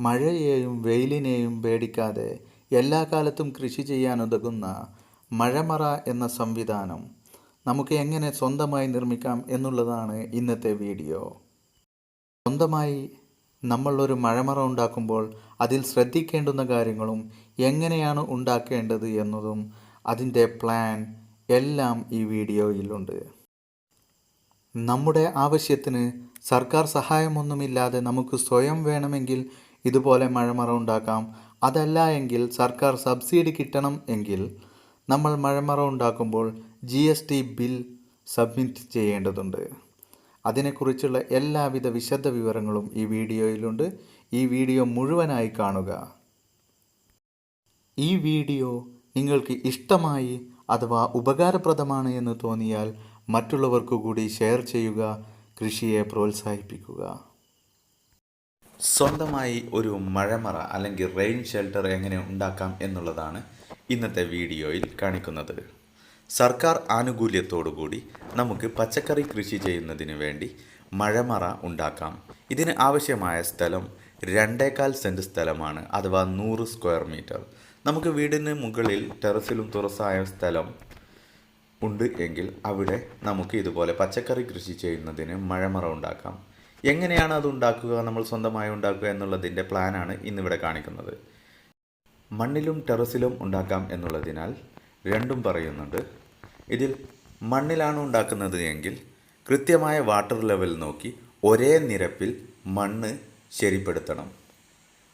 മഴയെയും വെയിലിനെയും പേടിക്കാതെ എല്ലാ കാലത്തും കൃഷി ചെയ്യാനുതകുന്ന മഴമറ എന്ന സംവിധാനം നമുക്ക് എങ്ങനെ സ്വന്തമായി നിർമ്മിക്കാം എന്നുള്ളതാണ് ഇന്നത്തെ വീഡിയോ. സ്വന്തമായി നമ്മൾ ഒരു മഴമറ ഉണ്ടാക്കുമ്പോൾ അതിൽ ശ്രദ്ധിക്കേണ്ടുന്ന കാര്യങ്ങളും എങ്ങനെയാണ് ഉണ്ടാക്കേണ്ടത് എന്നതും അതിന്റെ പ്ലാൻ എല്ലാം ഈ വീഡിയോയിലുണ്ട്. നമ്മുടെ ആവശ്യത്തിന് സർക്കാർ സഹായമൊന്നുമില്ലാതെ നമുക്ക് സ്വയം വേണമെങ്കിൽ ഇതുപോലെ മഴമറ ഉണ്ടാക്കാം. അതല്ല എങ്കിൽ സർക്കാർ സബ്സിഡി കിട്ടണം എങ്കിൽ നമ്മൾ മഴമറ ഉണ്ടാക്കുമ്പോൾ G S T bill submit ചെയ്യേണ്ടതുണ്ട്. അതിനെക്കുറിച്ചുള്ള എല്ലാവിധ വിശദ വിവരങ്ങളും ഈ വീഡിയോയിലുണ്ട്. ഈ വീഡിയോ മുഴുവനായി കാണുക. ഈ വീഡിയോ നിങ്ങൾക്ക് ഇഷ്ടമായി അഥവാ ഉപകാരപ്രദമാണ് എന്ന് തോന്നിയാൽ മറ്റുള്ളവർക്കു കൂടി ഷെയർ ചെയ്യുക കൃഷിയെ പ്രോത്സാഹിപ്പിക്കുക. സ്വന്തമായി ഒരു മഴമറ അല്ലെങ്കിൽ റെയിൻ ഷെൽട്ടർ എങ്ങനെ ഉണ്ടാക്കാം എന്നുള്ളതാണ് ഇന്നത്തെ വീഡിയോയിൽ കാണിക്കുന്നത്. സർക്കാർ ആനുകൂല്യത്തോടുകൂടി നമുക്ക് പച്ചക്കറി കൃഷി ചെയ്യുന്നതിന് വേണ്ടി മഴമറ ഉണ്ടാക്കാം. ഇതിന് ആവശ്യമായ സ്ഥലം രണ്ടേകാൽ സെന്റ് സ്ഥലമാണ് അഥവാ നൂറ് സ്ക്വയർ മീറ്റർ നമുക്ക് വീടിന് മുകളിൽ ടെറസിലും തുറസായ സ്ഥലം ഉണ്ട് എങ്കിൽ അവിടെ നമുക്ക് ഇതുപോലെ പച്ചക്കറി കൃഷി ചെയ്യുന്നതിന് മഴമറ ഉണ്ടാക്കാം. എങ്ങനെയാണ് അത് ഉണ്ടാക്കുക നമ്മൾ സ്വന്തമായി ഉണ്ടാക്കുക എന്നുള്ളതിന്റെ പ്ലാനാണ് ഇന്നിവിടെ കാണിക്കുന്നത്. മണ്ണിലും ടെറസിലും ഉണ്ടാക്കാം എന്നുള്ളതിനാൽ രണ്ടും പറയുന്നുണ്ട്. ഇതിൽ മണ്ണിലാണ് ഉണ്ടാക്കുന്നത് എങ്കിൽ കൃത്യമായ വാട്ടർ ലെവൽ നോക്കി ഒരേ നിരപ്പിൽ മണ്ണ് ശരിപ്പെടുത്തണം.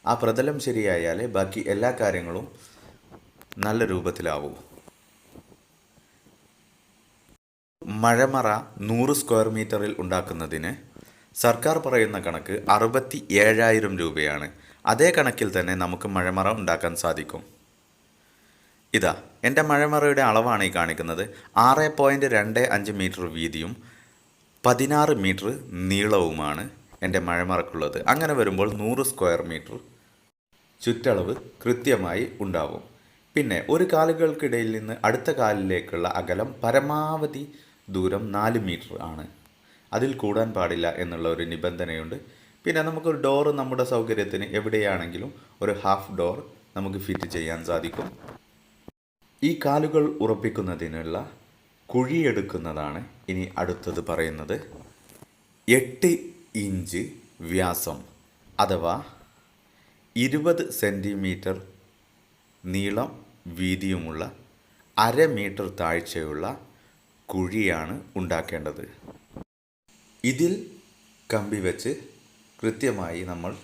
ആ പ്രതലം ശരിയായാലേ ബാക്കി എല്ലാ കാര്യങ്ങളും നല്ല രൂപത്തിലാവൂ. മഴമറ നൂറ് സ്ക്വയർ മീറ്ററിൽ ഉണ്ടാക്കുന്നതിന് സർക്കാർ പറയുന്ന കണക്ക് അറുപത്തി ഏഴായിരം രൂപയാണ്. അതേ കണക്കിൽ തന്നെ നമുക്ക് മഴമറ ഉണ്ടാക്കാൻ സാധിക്കും. ഇതാ എന്റെ മഴമറയുടെ അളവാണ് ഈ കാണിക്കുന്നത്. ആറ് പോയിന്റ് രണ്ട് അഞ്ച് മീറ്റർ വീതിയും പതിനാറ് മീറ്റർ നീളവുമാണ് എന്റെ മഴമറക്കുള്ളത്. അങ്ങനെ വരുമ്പോൾ നൂറ് സ്ക്വയർ മീറ്റർ ചുറ്റളവ് കൃത്യമായി ഉണ്ടാവും. പിന്നെ ഒരു കാലുകൾക്കിടയിൽ നിന്ന് അടുത്ത കാലിലേക്കുള്ള അകലം പരമാവധി ദൂരം നാല് മീറ്റർ ആണ്. അതിൽ കൂടാൻ പാടില്ല എന്നുള്ള ഒരു നിബന്ധനയുണ്ട്. പിന്നെ നമുക്കൊരു ഡോറ് നമ്മുടെ സൗകര്യത്തിന് എവിടെയാണെങ്കിലും ഒരു ഹാഫ് ഡോർ നമുക്ക് ഫിറ്റ് ചെയ്യാൻ സാധിക്കും. ഈ കാലുകൾ ഉറപ്പിക്കുന്നതിനുള്ള കുഴിയെടുക്കുന്നതാണ് ഇനി അടുത്തത് പറയുന്നത്. എട്ട് ഇഞ്ച് വ്യാസം അഥവാ ഇരുപത് സെന്റിമീറ്റർ നീളം വീതിയുമുള്ള അര മീറ്റർ താഴ്ചയുള്ള കുഴിയാണ് ഉണ്ടാക്കേണ്ടത്. ഇതിൽ കമ്പി വെച്ച് കൃത്യമായി നമ്മൾ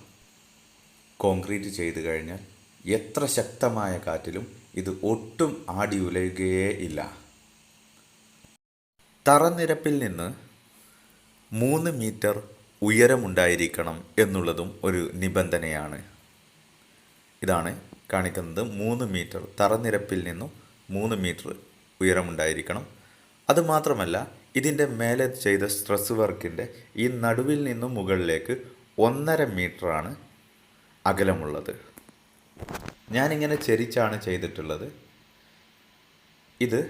കോൺക്രീറ്റ് ചെയ്ത് കഴിഞ്ഞാൽ എത്ര ശക്തമായ കാറ്റിലും ഇത് ഒട്ടും ആടി ഉലയുകയേ ഇല്ല. തറനിരപ്പിൽ നിന്ന് മൂന്ന് മീറ്റർ ഉയരമുണ്ടായിരിക്കണം എന്നുള്ളതും ഒരു നിബന്ധനയാണ്. ഇതാണ് കാണിക്കുന്നത് മൂന്ന് മീറ്റർ തറനിരപ്പിൽ നിന്നും മൂന്ന് മീറ്റർ ഉയരമുണ്ടായിരിക്കണം. അതുമാത്രമല്ല ഇതിന്റെ മേലെ ചെയ്ത സ്ട്രെസ് വർക്കിന്റെ ഈ നടുവിൽ നിന്നും മുകളിലേക്ക് ഒന്നര മീറ്ററാണ് അകലമുള്ളത്. ഞാനിങ്ങനെ ചെരിച്ചാണ് ചെയ്തിട്ടുള്ളത്. ഇത്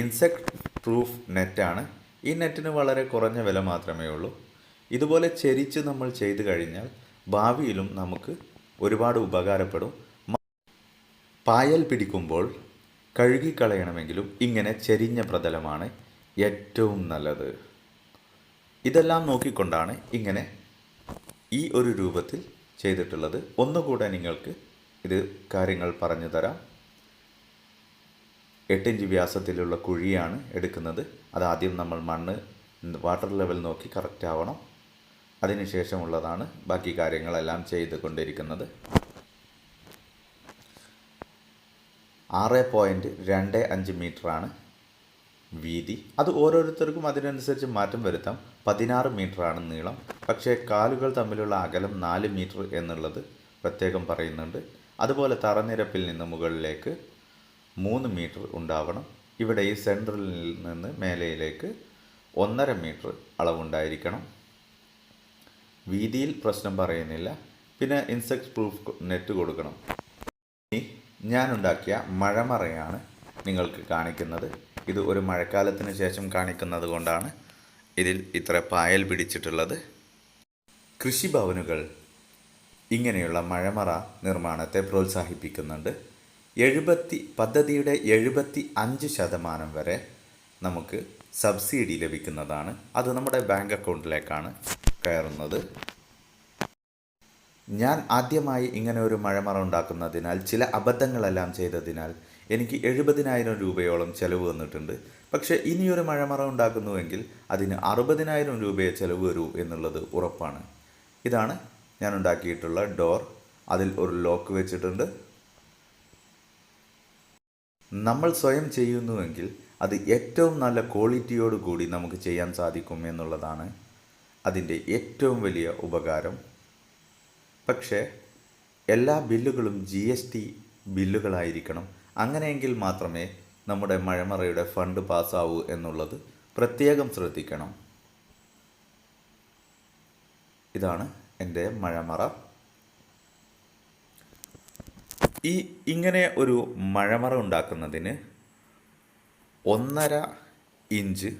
ഇൻസെക്ട് പ്രൂഫ് നെറ്റാണ് ഈ നെറ്റിന് വളരെ കുറഞ്ഞ വില മാത്രമേ ഉള്ളൂ. ഇതുപോലെ ചെരിച്ച് നമ്മൾ ചെയ്തു കഴിഞ്ഞാൽ ഭാവിയിലും നമുക്ക് ഒരുപാട് ഉപകാരപ്പെടും. പായൽ പിടിക്കുമ്പോൾ കഴുകിക്കളയണമെങ്കിലും ഇങ്ങനെ ചെരിഞ്ഞ പ്രതലമാണ് ഏറ്റവും നല്ലത്. ഇതെല്ലാം നോക്കിക്കൊണ്ടാണ് ഇങ്ങനെ ഈ ഒരു രൂപത്തിൽ ചെയ്തിട്ടുള്ളത്. ഒന്നുകൂടെ നിങ്ങൾക്ക് ഇത് കാര്യങ്ങൾ പറഞ്ഞു തരാം. എട്ടിഞ്ച് വ്യാസത്തിലുള്ള കുഴിയാണ് എടുക്കുന്നത്. അതാദ്യം നമ്മൾ മണ്ണ് വാട്ടർ ലെവൽ നോക്കി കറക്റ്റ് ആവണം. അതിനുശേഷമുള്ളതാണ് ബാക്കി കാര്യങ്ങളെല്ലാം ചെയ്ത് കൊണ്ടിരിക്കുന്നത് ആറ് പോയിന്റ് രണ്ട് അഞ്ച് മീറ്ററാണ് വീതി. അത് ഓരോരുത്തർക്കും അതിനനുസരിച്ച് മാറ്റം വരുത്താം. പതിനാറ് ആണ് നീളം. പക്ഷേ കാലുകൾ തമ്മിലുള്ള അകലം നാല് മീറ്റർ എന്നുള്ളത് പ്രത്യേകം പറയുന്നുണ്ട്. അതുപോലെ തറനിരപ്പിൽ നിന്ന് മുകളിലേക്ക് മൂന്ന് മീറ്റർ ഉണ്ടാവണം. ഇവിടെ ഈ സെൻട്രലിൽ നിന്ന് മേലയിലേക്ക് ഒന്നര മീറ്റർ അളവുണ്ടായിരിക്കണം. വീതിയിൽ പ്രശ്നം പറയുന്നില്ല. പിന്നെ ഇൻസെക്ട് പ്രൂഫ് നെറ്റ് കൊടുക്കണം. ഇനി ഞാനുണ്ടാക്കിയ മഴമറയാണ് നിങ്ങൾക്ക് കാണിക്കുന്നത്. ഇത് ഒരു മഴക്കാലത്തിന് ശേഷം കാണിക്കുന്നത് കൊണ്ടാണ് ഇതിൽ ഇത്ര പായൽ പിടിച്ചിട്ടുള്ളത്. കൃഷിഭവനുകൾ ഇങ്ങനെയുള്ള മഴമറ നിർമ്മാണത്തെ പ്രോത്സാഹിപ്പിക്കുന്നുണ്ട്. എഴുപത്തി പദ്ധതിയുടെ എഴുപത്തി അഞ്ച് ശതമാനം വരെ നമുക്ക് സബ്സിഡി ലഭിക്കുന്നതാണ്. അത് നമ്മുടെ ബാങ്ക് അക്കൗണ്ടിലേക്കാണ് കയറുന്നത്. ഞാൻ ആദ്യമായി ഇങ്ങനെ ഒരു മഴമറ ഉണ്ടാക്കുന്നതിനാൽ ചില അബദ്ധങ്ങളെല്ലാം ചെയ്തതിനാൽ എനിക്ക് എഴുപതിനായിരം രൂപയോളം ചിലവ് വന്നിട്ടുണ്ട്. പക്ഷേ ഇനിയൊരു മഴമറ ഉണ്ടാക്കുന്നുവെങ്കിൽ അതിന് അറുപതിനായിരം രൂപയെ ചിലവ് വരൂ എന്നുള്ളത് ഉറപ്പാണ്. ഇതാണ് ഞാൻ ഉണ്ടാക്കിയിട്ടുള്ള ഡോർ. അതിൽ ഒരു ലോക്ക് വെച്ചിട്ടുണ്ട്. നമ്മൾ സ്വയം ചെയ്യുന്നുവെങ്കിൽ അത് ഏറ്റവും നല്ല ക്വാളിറ്റിയോട് കൂടി നമുക്ക് ചെയ്യാൻ സാധിക്കും എന്നുള്ളതാണ് അതിന്റെ ഏറ്റവും വലിയ ഉപകാരം. പക്ഷേ എല്ലാ ബില്ലുകളും ജി എസ് ടി ബില്ലുകളായിരിക്കണം. അങ്ങനെയെങ്കിൽ മാത്രമേ നമ്മുടെ മഴമറയുടെ ഫണ്ട് പാസ്സാവൂ എന്നുള്ളത് പ്രത്യേകം ശ്രദ്ധിക്കണം. ഇതാണ് എന്റെ മഴമറ. ഈ ഇങ്ങനെ ഒരു മഴമറ ഉണ്ടാക്കുന്നതിന് ഒന്നര ഇഞ്ച്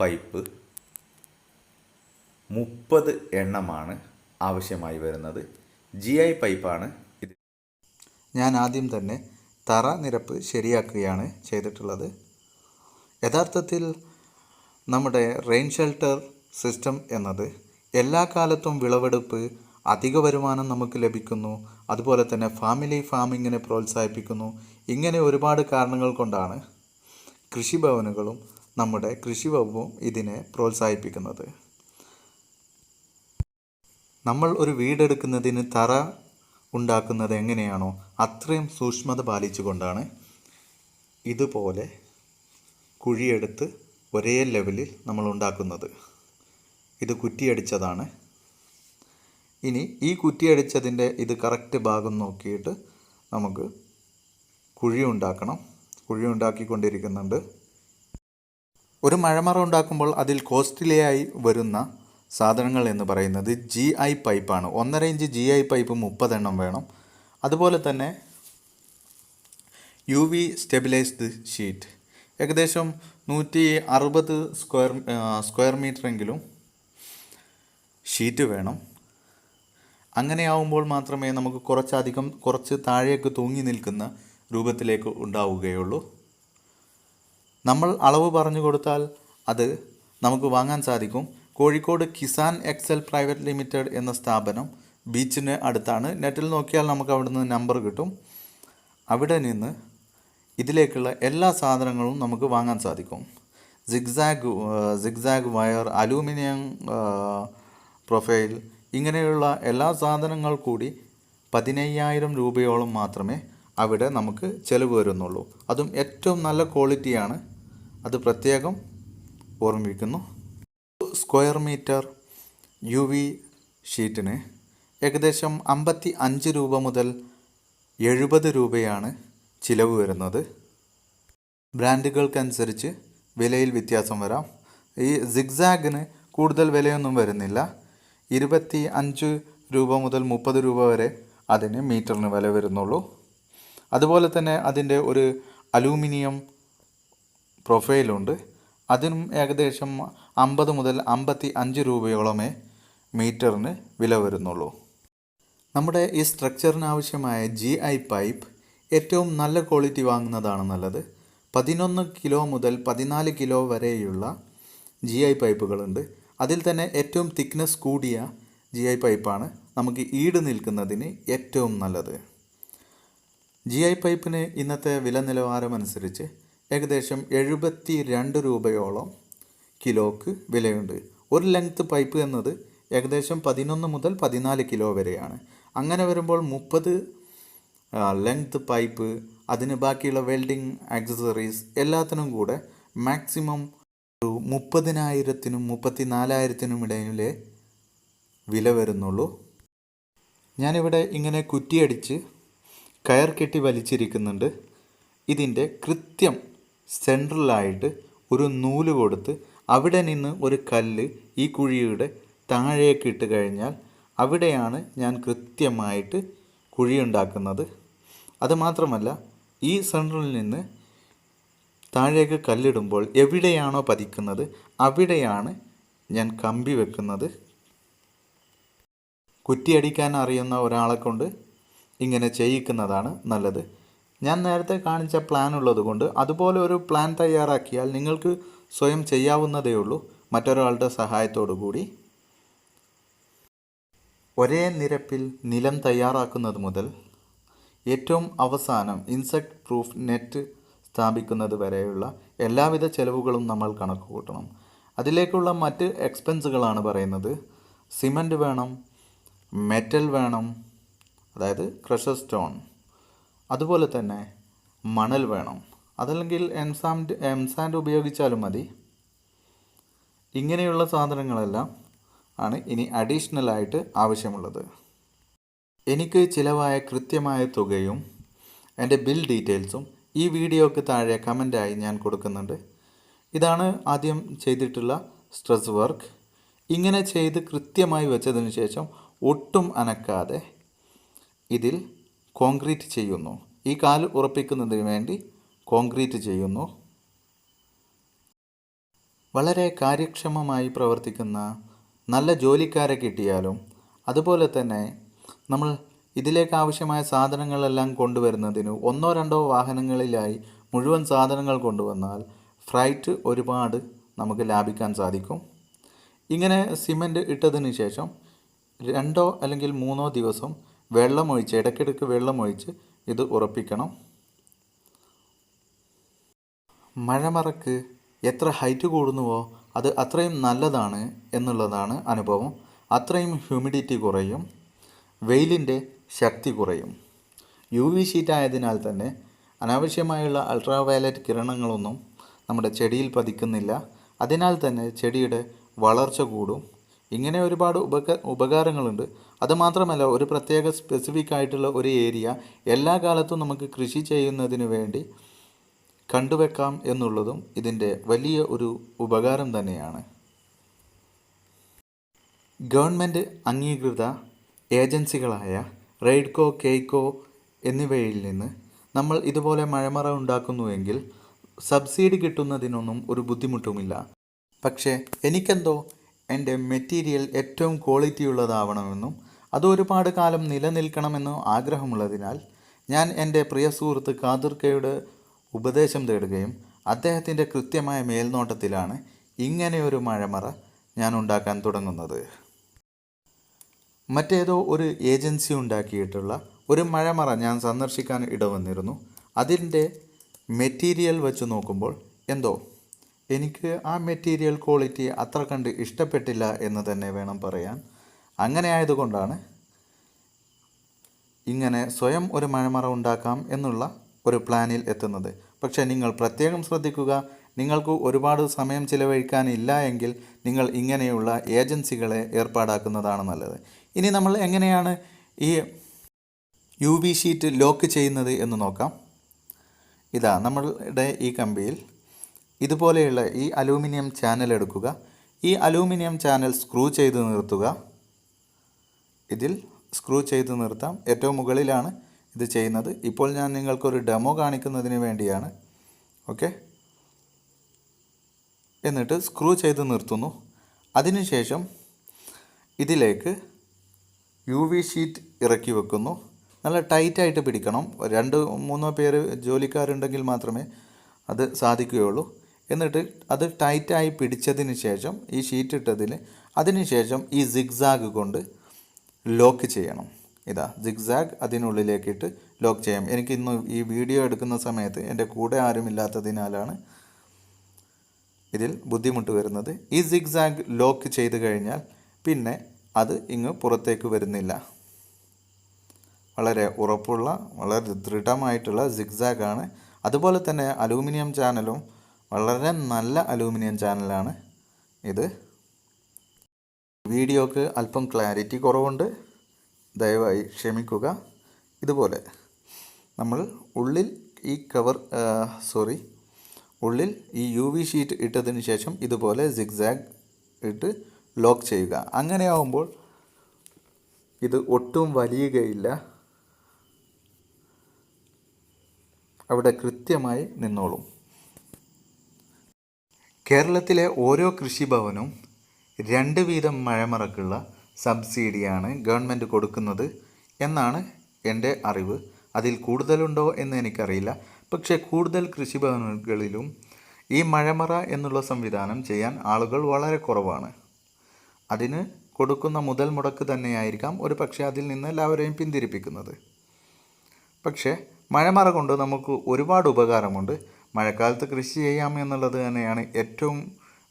പൈപ്പ് മുപ്പത് എണ്ണമാണ് ആവശ്യമായി വരുന്നത്. ജി ഐ പൈപ്പാണ് ഇത്. ഞാൻ ആദ്യം തന്നെ തറ നിരപ്പ് ശരിയാക്കുകയാണ് ചെയ്തിട്ടുള്ളത്. യഥാർത്ഥത്തിൽ നമ്മുടെ റെയിൻ ഷെൽട്ടർ സിസ്റ്റം എന്നത് എല്ലാ കാലത്തും വിളവെടുപ്പ് അധിക വരുമാനം നമുക്ക് ലഭിക്കുന്നു. അതുപോലെ തന്നെ ഫാമിലി ഫാമിങ്ങിനെ പ്രോത്സാഹിപ്പിക്കുന്നു. ഇങ്ങനെ ഒരുപാട് കാരണങ്ങൾ കൊണ്ടാണ് കൃഷിഭവനുകളും നമ്മുടെ കൃഷി വകുപ്പും ഇതിനെ പ്രോത്സാഹിപ്പിക്കുന്നത്. നമ്മൾ ഒരു വീടെടുക്കുന്നതിന് തറ ഉണ്ടാക്കുന്നത് എങ്ങനെയാണോ അത്രയും സൂക്ഷ്മത പാലിച്ചുകൊണ്ടാണ് ഇതുപോലെ കുഴിയെടുത്ത് ഒരേ ലെവലിൽ നമ്മൾ ഉണ്ടാക്കുന്നത്. ഇത് കുറ്റിയടിച്ചതാണ്. ഇനി ഈ കുറ്റിയടിച്ചതിന്റെ ഇത് കറക്റ്റ് ഭാഗം നോക്കിയിട്ട് നമുക്ക് കുഴി ഉണ്ടാക്കണം. കുഴി ഉണ്ടാക്കിക്കൊണ്ടിരിക്കുന്നുണ്ട്. ഒരു മഴമറ ഉണ്ടാക്കുമ്പോൾ അതിൽ കോസ്റ്റ്ലി ആയി വരുന്ന സാധനങ്ങൾ എന്ന് പറയുന്നത് ജി ഐ പൈപ്പാണ് ഒന്നര ഇഞ്ച് ജി ഐ പൈപ്പ് മുപ്പതെണ്ണം വേണം. അതുപോലെ തന്നെ യു വി സ്റ്റെബിലൈസ്ഡ് ഷീറ്റ് ഏകദേശം നൂറ്റി അറുപത് സ്ക്വയർ സ്ക്വയർ മീറ്ററെങ്കിലും ഷീറ്റ് വേണം. അങ്ങനെയാവുമ്പോൾ മാത്രമേ നമുക്ക് കുറച്ചധികം കുറച്ച് താഴേക്ക് തൂങ്ങി നിൽക്കുന്ന രൂപത്തിലേക്ക് ഉണ്ടാവുകയുള്ളൂ. നമ്മൾ അളവ് പറഞ്ഞു കൊടുത്താൽ അത് നമുക്ക് വാങ്ങാൻ സാധിക്കും. Kozhikode Kisan excel private limited എന്ന സ്ഥാപനം ബീച്ചിന് അടുത്താണ്. നെറ്റിൽ നോക്കിയാൽ നമുക്ക് അവിടെ നിന്ന് നമ്പർ കിട്ടും. അവിടെ നിന്ന് ഇതിലേക്കുള്ള എല്ലാ സാധനങ്ങളും നമുക്ക് വാങ്ങാൻ സാധിക്കും. Zigzag zigzag wire aluminium profile ഇങ്ങനെയുള്ള എല്ലാ സാധനങ്ങൾ കൂടി പതിനയ്യായിരം രൂപയോളം മാത്രമേ അവിടെ നമുക്ക് ചിലവ് വരുന്നുള്ളൂ. അതും ഏറ്റവും നല്ല ക്വാളിറ്റിയാണ്. അത് പ്രത്യേകം ഓർമ്മിപ്പിക്കുന്നു സ്ക്വയർ മീറ്റർ യു വി ഷീറ്റിന് ഏകദേശം അമ്പത്തി അഞ്ച് രൂപ മുതൽ എഴുപത് രൂപയാണ് ചിലവ് വരുന്നത്. ബ്രാൻഡുകൾക്കനുസരിച്ച് വിലയിൽ വ്യത്യാസം വരാം. ഈ സിഗ്സാഗിന് കൂടുതൽ വിലയൊന്നും വരുന്നില്ല. ഇരുപത്തി അഞ്ച് രൂപ മുതൽ മുപ്പത് രൂപ വരെ അതിന് മീറ്ററിന് വില വരുന്നുള്ളൂ. അതുപോലെ തന്നെ അതിന്റെ ഒരു അലൂമിനിയം പ്രൊഫൈലുണ്ട്. അതിനും ഏകദേശം അമ്പത് മുതൽ അമ്പത്തി അഞ്ച് രൂപയോളമേ മീറ്ററിന് വില വരുന്നുള്ളൂ. നമ്മുടെ ഈ സ്ട്രക്ചറിന് ആവശ്യമായ ജി ഐ പൈപ്പ് ഏറ്റവും നല്ല ക്വാളിറ്റി വാങ്ങുന്നതാണ് നല്ലത്. പതിനൊന്ന് കിലോ മുതൽ പതിനാല് കിലോ വരെയുള്ള ജി ഐ പൈപ്പുകളുണ്ട്. അതിൽ തന്നെ ഏറ്റവും തിക്നെസ് കൂടിയ ജി ഐ പൈപ്പാണ് നമുക്ക് ഈട് നിൽക്കുന്നതിന് ഏറ്റവും നല്ലത്. ജി ഐ പൈപ്പിന് ഇന്നത്തെ വില നിലവാരം അനുസരിച്ച് ഏകദേശം എഴുപത്തി രണ്ട് രൂപയോളം കിലോക്ക് വിലയുണ്ട്. ഒരു ലെങ്ത് പൈപ്പ് എന്നത് ഏകദേശം പതിനൊന്ന് മുതൽ പതിനാല് കിലോ വരെയാണ്. അങ്ങനെ വരുമ്പോൾ മുപ്പത് ലെങ്ത് പൈപ്പ് അതിന് ബാക്കിയുള്ള വെൽഡിംഗ് ആക്സസറീസ് എല്ലാത്തിനും കൂടെ മാക്സിമം ഒരു മുപ്പതിനായിരത്തിനും മുപ്പത്തി നാലായിരത്തിനും ഇടയിലെ വില വരുന്നുള്ളൂ. ഞാനിവിടെ ഇങ്ങനെ കുറ്റിയടിച്ച് കയർ കെട്ടി വലിച്ചിരിക്കുന്നുണ്ട്. ഇതിന്റെ കൃത്യം സെൻട്രലായിട്ട് ഒരു നൂൽ കൊടുത്ത് അവിടെ നിന്ന് ഒരു കല്ല് ഈ കുഴിയുടെ താഴേക്ക് ഇട്ട് കഴിഞ്ഞാൽ അവിടെയാണ് ഞാൻ കൃത്യമായിട്ട് കുഴി ഉണ്ടാക്കുന്നത് അതുമാത്രമല്ല ഈ സെൻട്രലിൽ നിന്ന് താഴേക്ക് കല്ലിടുമ്പോൾ എവിടെയാണോ പതിക്കുന്നത് അവിടെയാണ് ഞാൻ കമ്പി വെക്കുന്നത്. കുറ്റിയടിക്കാൻ അറിയുന്ന ഒരാളെ കൊണ്ട് ഇങ്ങനെ ചെയ്യിക്കുന്നതാണ് നല്ലത്. ഞാൻ നേരത്തെ കാണിച്ച പ്ലാൻ ഉള്ളതുകൊണ്ട് അതുപോലെ ഒരു പ്ലാൻ തയ്യാറാക്കിയാൽ നിങ്ങൾക്ക് സ്വയം ചെയ്യാവുന്നതേ ഉള്ളൂ. മറ്റൊരാളുടെ സഹായത്തോടു കൂടി. ഒരേ നിരപ്പിൽ നിലം തയ്യാറാക്കുന്നത് മുതൽ ഏറ്റവും അവസാനം ഇൻസെക്ട് പ്രൂഫ് നെറ്റ് സ്ഥാപിക്കുന്നത് വരെയുള്ള എല്ലാവിധ ചെലവുകളും നമ്മൾ കണക്ക് കൂട്ടണം. അതിലേക്കുള്ള മറ്റ് എക്സ്പെൻസുകളാണ് പറയുന്നത്. സിമന്റ് വേണം മെറ്റൽ വേണം അതായത് ക്രഷർ സ്റ്റോൺ അതുപോലെ തന്നെ മണൽ വേണം. അതല്ലെങ്കിൽ എംസാൻഡ് എംസാൻഡ് ഉപയോഗിച്ചാലും മതി. ഇങ്ങനെയുള്ള സാധനങ്ങളെല്ലാം ആണ് ഇനി അഡീഷണൽ ആയിട്ട് ആവശ്യമുള്ളത്. എനിക്ക് ചിലവായ കൃത്യമായ തുകയും എന്റെ ബിൽ ഡീറ്റെയിൽസും ഈ വീഡിയോക്ക് താഴെ കമന്റായി ഞാൻ കൊടുക്കുന്നുണ്ട്. ഇതാണ് ആദ്യം ചെയ്തിട്ടുള്ള സ്ട്രെസ് വർക്ക് ഇങ്ങനെ ചെയ്ത് കൃത്യമായി വെച്ചതിന് ശേഷം ഒട്ടും അനക്കാതെ ഇതിൽ കോൺക്രീറ്റ് ചെയ്യുന്നു. ഈ കാൽ ഉറപ്പിക്കുന്നതിന് വേണ്ടി കോൺക്രീറ്റ് ചെയ്യുന്നു. വളരെ കാര്യക്ഷമമായി പ്രവർത്തിക്കുന്ന നല്ല ജോലിക്കാരെ കിട്ടിയാലും അതുപോലെ തന്നെ നമ്മൾ ഇതിലേക്ക് ആവശ്യമായ സാധനങ്ങളെല്ലാം കൊണ്ടുവരുന്നതിന് ഒന്നോ രണ്ടോ വാഹനങ്ങളിലായി മുഴുവൻ സാധനങ്ങൾ കൊണ്ടുവന്നാൽ ഫ്രൈറ്റ് ഒരുപാട് നമുക്ക് ലാഭിക്കാൻ സാധിക്കും. ഇങ്ങനെ സിമന്റ് ഇട്ടതിന് ശേഷം രണ്ടോ അല്ലെങ്കിൽ മൂന്നോ ദിവസം വെള്ളമൊഴിച്ച് ഇടയ്ക്കിടയ്ക്ക് വെള്ളമൊഴിച്ച് ഇത് ഉറപ്പിക്കണം. മഴമറക്ക് എത്ര ഹൈറ്റ് കൂടുന്നുവോ അത് അത്രയും നല്ലതാണ് എന്നുള്ളതാണ് അനുഭവം. അത്രയും ഹ്യൂമിഡിറ്റി കുറയും. വെയിലിന്റെ ശക്തി കുറയും. യു വി ഷീറ്റ് ആയതിനാൽ തന്നെ അനാവശ്യമായുള്ള അൾട്രാ വയലറ്റ് കിരണങ്ങളൊന്നും നമ്മുടെ ചെടിയിൽ പതിക്കുന്നില്ല. അതിനാൽ തന്നെ ചെടിയുടെ വളർച്ച കൂടും. ഇങ്ങനെ ഒരുപാട് ഉപക ഉപകാരങ്ങളുണ്ട്. അതുമാത്രമല്ല ഒരു പ്രത്യേക സ്പെസിഫിക് ആയിട്ടുള്ള ഒരു ഏരിയ എല്ലാ കാലത്തും നമുക്ക് കൃഷി ചെയ്യുന്നതിന് വേണ്ടി കണ്ടുവെക്കാം എന്നുള്ളതും ഇതിന്റെ വലിയ ഒരു ഉപകാരം തന്നെയാണ്. ഗവൺമെന്റ് അംഗീകൃത ഏജൻസികളായ റെയ്ഡ്കോ കെയ്ക്കോ എന്നിവയിൽ നിന്ന് നമ്മൾ ഇതുപോലെ മഴമറ ഉണ്ടാക്കുന്നുവെങ്കിൽ സബ്സിഡി കിട്ടുന്നതിനൊന്നും ഒരു ബുദ്ധിമുട്ടുമില്ല. പക്ഷേ എനിക്കെന്തോ എന്റെ മെറ്റീരിയൽ ഏറ്റവും ക്വാളിറ്റി ഉള്ളതാവണമെന്നും അത് ഒരുപാട് കാലം നിലനിൽക്കണമെന്നും ആഗ്രഹമുള്ളതിനാൽ ഞാൻ എന്റെ പ്രിയ സുഹൃത്ത് കാതുർക്കയുടെ ഉപദേശം തേടുകയും അദ്ദേഹത്തിന്റെ കൃത്യമായ മേൽനോട്ടത്തിലാണ് ഇങ്ങനെയൊരു മഴമറ ഞാൻ ഉണ്ടാക്കാൻ തുടങ്ങുന്നത്. മറ്റേതോ ഒരു ഏജൻസി ഉണ്ടാക്കിയിട്ടുള്ള ഒരു മഴമറ ഞാൻ സന്ദർശിക്കാൻ ഇടവന്നിരുന്നു. അതിന്റെ മെറ്റീരിയൽ വെച്ച് നോക്കുമ്പോൾ എന്തോ എനിക്ക് ആ മെറ്റീരിയൽ ക്വാളിറ്റി അത്ര കണ്ട് ഇഷ്ടപ്പെട്ടില്ല എന്ന് തന്നെ വേണം പറയാൻ. അങ്ങനെ ആയതുകൊണ്ടാണ് ഇങ്ങനെ സ്വയം ഒരു മഴമറ ഉണ്ടാക്കാം എന്നുള്ള ഒരു പ്ലാനിൽ എത്തുന്നത്. പക്ഷേ നിങ്ങൾ പ്രത്യേകം ശ്രദ്ധിക്കുക നിങ്ങൾക്ക് ഒരുപാട് സമയം ചിലവഴിക്കാനില്ല എങ്കിൽ നിങ്ങൾ ഇങ്ങനെയുള്ള ഏജൻസികളെ ഏർപ്പാടാക്കുന്നതാണ് നല്ലത്. ഇനി നമ്മൾ എങ്ങനെയാണ് ഈ യു വി ഷീറ്റ് ലോക്ക് ചെയ്യുന്നത് എന്ന് നോക്കാം. ഇതാ നമ്മളുടെ ഈ കമ്പിയിൽ ഇതുപോലെയുള്ള ഈ അലൂമിനിയം ചാനൽ എടുക്കുക. ഈ അലൂമിനിയം ചാനൽ സ്ക്രൂ ചെയ്ത് നിർത്തുക. ഇതിൽ സ്ക്രൂ ചെയ്ത് നിർത്താം. ഏറ്റവും മുകളിലാണ് ഇത് ചെയ്യുന്നത്. ഇപ്പോൾ ഞാൻ നിങ്ങൾക്കൊരു ഡെമോ കാണിക്കുന്നതിന് വേണ്ടിയാണ്. ഓക്കെ. എന്നിട്ട് സ്ക്രൂ ചെയ്ത് നിർത്തുന്നു. അതിനുശേഷം ഇതിലേക്ക് യു വി ഷീറ്റ് ഇറക്കി വെക്കുന്നു. നല്ല ടൈറ്റായിട്ട് പിടിക്കണം. രണ്ട് മൂന്നോ പേര് ജോലിക്കാരുണ്ടെങ്കിൽ മാത്രമേ അത് സാധിക്കുകയുള്ളൂ. എന്നിട്ട് അത് ടൈറ്റായി പിടിച്ചതിന് ശേഷം ഈ ഷീറ്റ് ഇട്ടതിന് അതിനുശേഷം ഈ സിഗ്സാഗ് കൊണ്ട് ലോക്ക് ചെയ്യണം. ഇതാ സിഗ്സാഗ് അതിനുള്ളിലേക്കിട്ട് ലോക്ക് ചെയ്യാം എനിക്ക് ഇന്ന് ഈ വീഡിയോ എടുക്കുന്ന സമയത്ത് എന്റെ കൂടെ ആരുമില്ലാത്തതിനാലാണ് ഇതിൽ ബുദ്ധിമുട്ട് വരുന്നത്. ഈ സിഗ്സാഗ് ലോക്ക് ചെയ്ത് കഴിഞ്ഞാൽ പിന്നെ അത് ഇങ്ങ് പുറത്തേക്ക് വരുന്നില്ല. വളരെ ഉറപ്പുള്ള വളരെ ദൃഢമായിട്ടുള്ള സിഗ്സാഗാണ് അതുപോലെ തന്നെ അലൂമിനിയം ചാനലും വളരെ നല്ല അലൂമിനിയം ചാനലാണ് ഇത്. വീഡിയോക്ക് അല്പം ക്ലാരിറ്റി കുറവുണ്ട്. ദയവായി ക്ഷമിക്കുക. ഇതുപോലെ നമ്മൾ ഉള്ളിൽ ഈ കവർ സോറി ഉള്ളിൽ ഈ യു വി ഷീറ്റ് ഇട്ടതിന് ശേഷം ഇതുപോലെ സിഗ്സാഗ് ഇട്ട് ലോക്ക് ചെയ്യുക. അങ്ങനെയാവുമ്പോൾ ഇത് ഒട്ടും വലിയുകയില്ല. അവിടെ കൃത്യമായി നിന്നോളും. കേരളത്തിലെ ഓരോ കൃഷിഭവനും രണ്ട് വീതം മഴമറക്കുള്ള സബ്സിഡിയാണ് ഗവൺമെന്റ് കൊടുക്കുന്നത് എന്നാണ് എന്റെ അറിവ്. അതിൽ കൂടുതലുണ്ടോ എന്ന് എനിക്കറിയില്ല. പക്ഷേ കൂടുതൽ കൃഷിഭവനുകളിലും ഈ മഴമറ എന്നുള്ള സംവിധാനം ചെയ്യാൻ ആളുകൾ വളരെ കുറവാണ്. അതിന് കൊടുക്കുന്ന മുതൽ മുടക്ക് തന്നെയായിരിക്കാം ഒരു പക്ഷേ അതിൽ നിന്ന് എല്ലാവരെയും പിന്തിരിപ്പിക്കുന്നത്. പക്ഷേ മഴമറ കൊണ്ട് നമുക്ക് ഒരുപാട് ഉപകാരമുണ്ട്. മഴക്കാലത്ത് കൃഷി ചെയ്യാം എന്നുള്ളത് തന്നെയാണ് ഏറ്റവും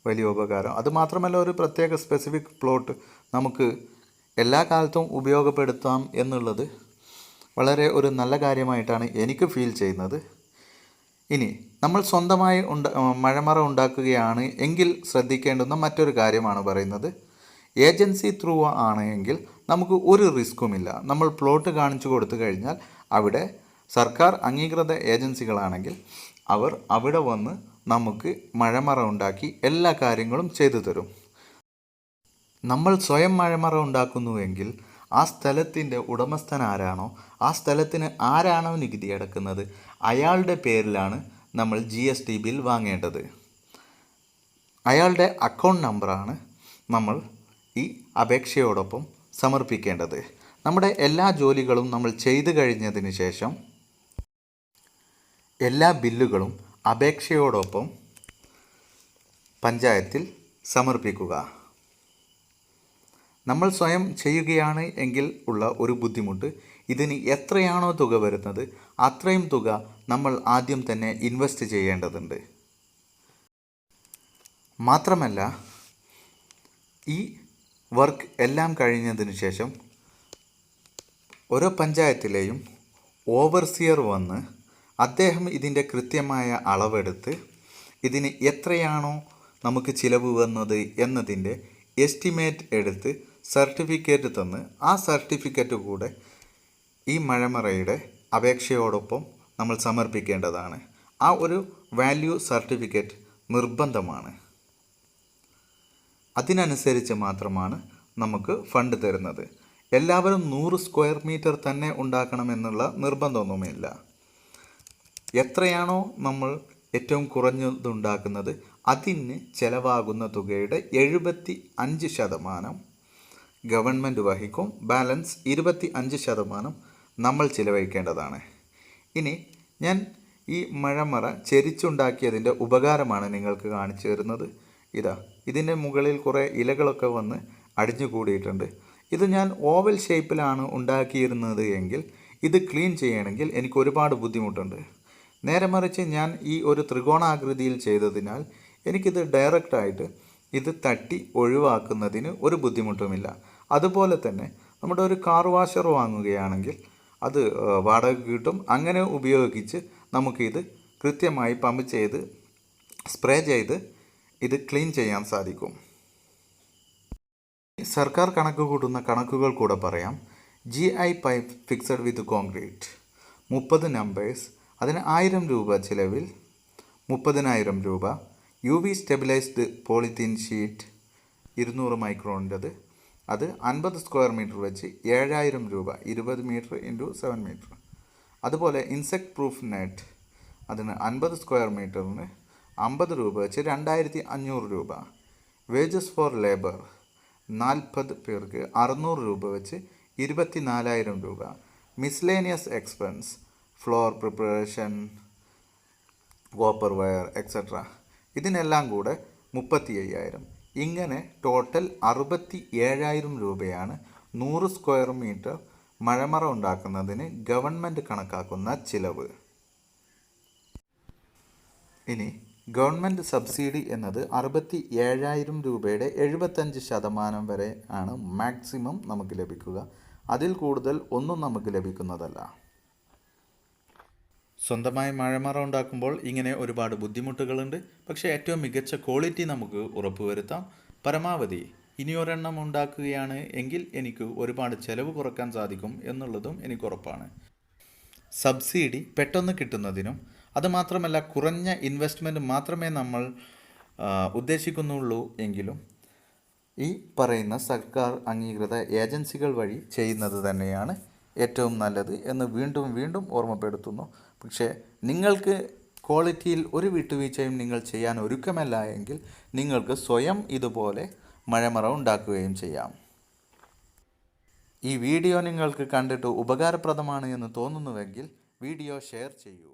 വലിയ ഉപകാരം. അതുമാത്രമല്ല ഒരു പ്രത്യേക സ്പെസിഫിക് പ്ലോട്ട് നമുക്ക് എല്ലാ കാലത്തും ഉപയോഗപ്പെടുത്താം എന്നുള്ളത് വളരെ ഒരു നല്ല കാര്യമായിട്ടാണ് എനിക്ക് ഫീൽ ചെയ്യുന്നത്. ഇനി നമ്മൾ സ്വന്തമായി ഉണ്ട മഴമറ ഉണ്ടാക്കുകയാണ് എങ്കിൽ ശ്രദ്ധിക്കേണ്ടുന്ന മറ്റൊരു കാര്യമാണ് പറയുന്നത്. ഏജൻസി ത്രൂ ആണ് എങ്കിൽ നമുക്ക് ഒരു റിസ്ക്കുമില്ല നമ്മൾ പ്ലോട്ട് കാണിച്ചു കൊടുത്തു കഴിഞ്ഞാൽ അവിടെ സർക്കാർ അംഗീകൃത ഏജൻസികളാണെങ്കിൽ അവർ അവിടെ വന്ന് നമുക്ക് മഴമറ ഉണ്ടാക്കി എല്ലാ കാര്യങ്ങളും ചെയ്തു തരും. നമ്മൾ സ്വയം മഴമറ ഉണ്ടാക്കുന്നുവെങ്കിൽ ആ സ്ഥലത്തിന്റെ ഉടമസ്ഥൻ ആരാണോ ആ സ്ഥലത്തിന് ആരാണോ നികുതി അടക്കുന്നത് അയാളുടെ പേരിലാണ് നമ്മൾ ജി എസ് ടി ബിൽ വാങ്ങേണ്ടത്. അയാളുടെ അക്കൗണ്ട് നമ്പറാണ് നമ്മൾ ഈ അപേക്ഷയോടൊപ്പം സമർപ്പിക്കേണ്ടത്. നമ്മുടെ എല്ലാ ജോലികളും നമ്മൾ ചെയ്തു കഴിഞ്ഞതിന് ശേഷം എല്ലാ ബില്ലുകളും അപേക്ഷയോടൊപ്പം പഞ്ചായത്തിൽ സമർപ്പിക്കുക. നമ്മൾ സ്വയം ചെയ്യുകയാണ് എങ്കിൽ ഉള്ള ഒരു ബുദ്ധിമുട്ട് ഇതിന് എത്രയാണോ തുക വരുന്നത് അത്രയും തുക നമ്മൾ ആദ്യം തന്നെ ഇൻവെസ്റ്റ് ചെയ്യേണ്ടതുണ്ട്. മാത്രമല്ല ഈ വർക്ക് എല്ലാം കഴിഞ്ഞതിന് ശേഷം ഓരോ പഞ്ചായത്തിലെയും ഓവർസിയർ വന്ന് അദ്ദേഹം ഇതിന്റെ കൃത്യമായ അളവെടുത്ത് ഇതിന് എത്രയാണോ നമുക്ക് ചിലവ് വന്നത് എന്നതിന്റെ എസ്റ്റിമേറ്റ് എടുത്ത് സർട്ടിഫിക്കറ്റ് തന്ന് ആ സർട്ടിഫിക്കറ്റ് കൂടെ ഈ മഴമറയുടെ അപേക്ഷയോടൊപ്പം നമ്മൾ സമർപ്പിക്കേണ്ടതാണ്. ആ ഒരു വാല്യൂ സർട്ടിഫിക്കറ്റ് നിർബന്ധമാണ്. അതിനനുസരിച്ച് മാത്രമാണ് നമുക്ക് ഫണ്ട് തരുന്നത്. എല്ലാവരും നൂറ് സ്ക്വയർ മീറ്റർ തന്നെ ഉണ്ടാക്കണമെന്നുള്ള നിർബന്ധമൊന്നുമില്ല. എത്രയാണോ നമ്മൾ ഏറ്റവും കുറഞ്ഞതുണ്ടാക്കുന്നത് അതിന് ചിലവാകുന്ന തുകയുടെ എഴുപത്തി അഞ്ച് ശതമാനം ഗവൺമെന്റ് വഹിക്കും. ബാലൻസ് ഇരുപത്തി അഞ്ച് ശതമാനം നമ്മൾ ചിലവഴിക്കേണ്ടതാണ്. ഇനി ഞാൻ ഈ മഴമറ ചെരിച്ചുണ്ടാക്കിയതിന്റെ ഉപകാരമാണ് നിങ്ങൾക്ക് കാണിച്ചു തരുന്നത്. ഇതാ ഇതിന്റെ മുകളിൽ കുറേ ഇലകളൊക്കെ വന്ന് അടിഞ്ഞു കൂടിയിട്ടുണ്ട് ഇത് ഞാൻ ഓവൽ ഷേപ്പിലാണ് ഉണ്ടാക്കിയിരുന്നത് എങ്കിൽ ഇത് ക്ലീൻ ചെയ്യണമെങ്കിൽ എനിക്ക് ഒരുപാട് ബുദ്ധിമുട്ടുണ്ട്. നേരെ മറിച്ച് ഞാൻ ഈ ഒരു ത്രികോണാകൃതിയിൽ ചെയ്തതിനാൽ എനിക്കിത് ഡയറക്റ്റായിട്ട് ഇത് തട്ടി ഒഴിവാക്കുന്നതിന് ഒരു ബുദ്ധിമുട്ടുമില്ല. അതുപോലെ തന്നെ നമ്മുടെ ഒരു കാർ വാഷർ വാങ്ങുകയാണെങ്കിൽ അത് വാടക കിട്ടും. അങ്ങനെ ഉപയോഗിച്ച് നമുക്കിത് കൃത്യമായി പമ്പ് ചെയ്ത് സ്പ്രേ ചെയ്ത് ഇത് ക്ലീൻ ചെയ്യാൻ സാധിക്കും. സർക്കാർ കണക്ക് കൂട്ടുന്ന കണക്കുകൾ കൂടെ പറയാം. G I pipe fixed with concrete. മുപ്പത് നമ്പേഴ്സ്. അതിന് ആയിരം രൂപ ചിലവിൽ മുപ്പതിനായിരം രൂപ. U V stabilised polythene sheet ഇരുന്നൂറ് മൈക്രോണിന്റെത്. അത് അൻപത് സ്ക്വയർ മീറ്റർ വെച്ച് ഏഴായിരം രൂപ ഇരുപത് മീറ്റർ ഇന്റു സെവൻ മീറ്റർ. അതുപോലെ ഇൻസെക്ട് പ്രൂഫ് നെറ്റ് അതിന് അൻപത് സ്ക്വയർ മീറ്ററിന് അമ്പത് രൂപ വെച്ച് രണ്ടായിരത്തി അഞ്ഞൂറ് രൂപ. വേജസ് ഫോർ ലേബർ നാൽപ്പത് പേർക്ക് അറുന്നൂറ് രൂപ വെച്ച് ഇരുപത്തി നാലായിരം രൂപ. Miscellaneous expense floor preparation copper wire etcetera ഇതിനെല്ലാം കൂടെ മുപ്പത്തി അയ്യായിരം ഇങ്ങനെ ടോട്ടൽ അറുപത്തി ഏഴായിരം രൂപയാണ് നൂറ് സ്ക്വയർ മീറ്റർ മഴമറ ഉണ്ടാക്കുന്നതിന് ഗവൺമെന്റ് കണക്കാക്കുന്ന ചിലവ്. ഇനി ഗവൺമെന്റ് സബ്സിഡി എന്നത് അറുപത്തി ഏഴായിരം രൂപയുടെ എഴുപത്തഞ്ച് ശതമാനം വരെ ആണ് മാക്സിമം നമുക്ക് ലഭിക്കുക. അതിൽ കൂടുതൽ ഒന്നും നമുക്ക് ലഭിക്കുന്നതല്ല. സ്വന്തമായി മഴമറ ഉണ്ടാക്കുമ്പോൾ ഇങ്ങനെ ഒരുപാട് ബുദ്ധിമുട്ടുകളുണ്ട്. പക്ഷേ ഏറ്റവും മികച്ച ക്വാളിറ്റി നമുക്ക് ഉറപ്പുവരുത്താം. പരമാവധി ഇനിയൊരെണ്ണം ഉണ്ടാക്കുകയാണ് എങ്കിൽ എനിക്ക് ഒരുപാട് ചെലവ് കുറയ്ക്കാൻ സാധിക്കും എന്നുള്ളതും എനിക്ക് ഉറപ്പാണ്. സബ്സിഡി പെട്ടെന്ന് കിട്ടുന്നതിനും അതുമാത്രമല്ല കുറഞ്ഞ ഇൻവെസ്റ്റ്മെന്റ് മാത്രമേ നമ്മൾ ഉദ്ദേശിക്കുന്നുള്ളൂ എങ്കിലും ഈ പറയുന്ന സർക്കാർ അംഗീകൃത ഏജൻസികൾ വഴി ചെയ്യുന്നത് തന്നെയാണ് ഏറ്റവും നല്ലത് എന്ന് വീണ്ടും വീണ്ടും ഓർമ്മപ്പെടുത്തുന്നു. പക്ഷേ നിങ്ങൾക്ക് ക്വാളിറ്റിയിൽ ഒരു വിട്ടുവീഴ്ചയും നിങ്ങൾ ചെയ്യാൻ ഒരുക്കമല്ല എങ്കിൽ നിങ്ങൾക്ക് സ്വയം ഇതുപോലെ മഴമറ ഉണ്ടാക്കുകയും ചെയ്യാം. ഈ വീഡിയോ നിങ്ങൾക്ക് കണ്ടിട്ട് ഉപകാരപ്രദമാണ് എന്ന് തോന്നുന്നുവെങ്കിൽ വീഡിയോ ഷെയർ ചെയ്യൂ.